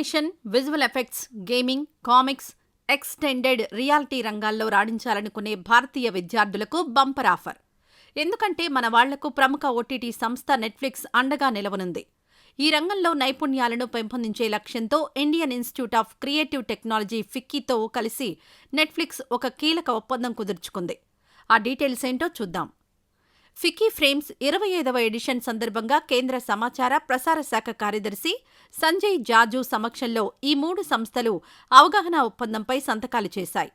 Animation visual effects gaming comics extended reality రంగాల్లో రాణించాలనుకునే భారతీయ విద్యార్థులకు బంపర్ ఆఫర్. ఎందుకంటే మన వాళ్ళకు ప్రముఖ ఓటీటీ సంస్థ నెట్ఫ్లిక్స్ అండగా నిలవనుంది. ఈ రంగంలో నైపుణ్యాలను పెంపొందించే లక్ష్యంతో Indian Institute of Creative Technology ఫిక్కీతో కలిసి నెట్ఫ్లిక్స్ ఒక కీలక ఒప్పందం కుదుర్చుకుంది. ఆ డీటెయిల్స్ ఏంటో చూద్దాం. ఫిక్కీ ఫ్రేమ్స్ ఇరవై ఐదవ ఎడిషన్ సందర్భంగా కేంద్ర సమాచార ప్రసార శాఖ కార్యదర్శి సంజయ్ జాజు సమక్షంలో ఈ మూడు సంస్థలు అవగాహన ఒప్పందంపై సంతకాలు చేశాయి.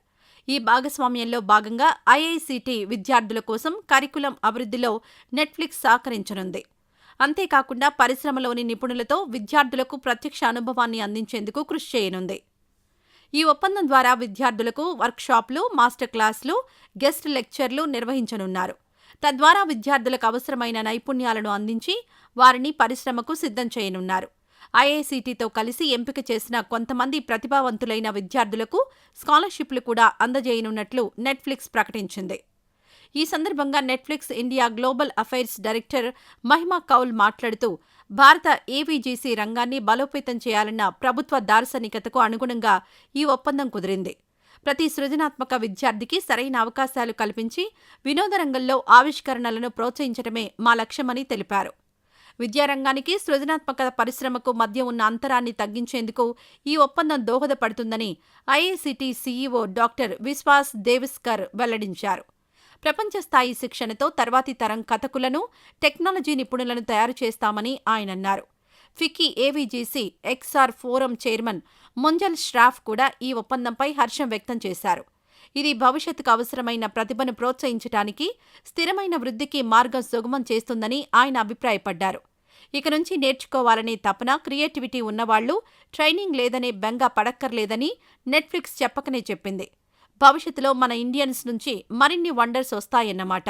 ఈ భాగస్వామ్యంలో భాగంగా ఐఐసిటి విద్యార్థుల కోసం కరికులం అభివృద్ధిలో నెట్ఫ్లిక్స్ సహకరించనుంది. అంతేకాకుండా పరిశ్రమలోని నిపుణులతో విద్యార్థులకు ప్రత్యక్ష అనుభవాన్ని అందించేందుకు కృషి చేయనుంది. ఈ ఒప్పందం ద్వారా విద్యార్థులకు వర్క్షాప్లు మాస్టర్ క్లాసులు గెస్ట్ లెక్చర్లు నిర్వహించనున్నారు. తద్వారా విద్యార్థులకు అవసరమైన నైపుణ్యాలను అందించి వారిని పరిశ్రమకు సిద్ధం చేయనున్నారు. ఐఐసిటితో కలిసి ఎంపిక చేసిన కొంతమంది ప్రతిభావంతులైన విద్యార్థులకు స్కాలర్షిప్లు కూడా అందజేయనున్నట్లు నెట్ఫ్లిక్స్ ప్రకటించింది. ఈ సందర్భంగా Netflix India global affairs director Mahima Kaul మాట్లాడుతూ భారత ఏవీజీసీ రంగాన్ని బలోపేతం చేయాలన్న ప్రభుత్వ దార్శనికతకు అనుగుణంగా ఈ ఒప్పందం కుదిరింది. ప్రతి సృజనాత్మక విద్యార్థికి సరైన అవకాశాలు కల్పించి వినోద రంగంలో ఆవిష్కరణలను ప్రోత్సహించడమే మా లక్ష్యమని తెలిపారు. విద్యారంగానికి సృజనాత్మక పరిశ్రమకు మధ్య ఉన్న అంతరాన్ని తగ్గించేందుకు ఈ ఒప్పందం దోహదపడుతుందని IICT CEO doctor Vishwas Deviskar వెల్లడించారు. ప్రపంచ స్థాయి శిక్షణతో తర్వాతి తరం కథకులను టెక్నాలజీ నిపుణులను తయారు చేస్తామని ఆయన అన్నారు. FICCI AVGC XR forum chairman Munjal Shroff కూడా ఈ ఒప్పందంపై హర్షం వ్యక్తం చేశారు. ఇది భవిష్యత్తుకు అవసరమైన ప్రతిభను ప్రోత్సహించడానికి స్థిరమైన వృద్ధికి మార్గం సుగమం చేస్తుందని ఆయన అభిప్రాయపడ్డారు. ఇక నుంచి నేర్చుకోవాలనే తపన క్రియేటివిటీ ఉన్నవాళ్ళు ట్రైనింగ్ లేదనే బెంగ పడక్కర్లేదని నెట్ఫ్లిక్స్ చెప్పకనే చెప్పింది. భవిష్యత్తులో మన ఇండియన్స్ నుంచి మరిన్ని వండర్స్ వస్తాయన్నమాట.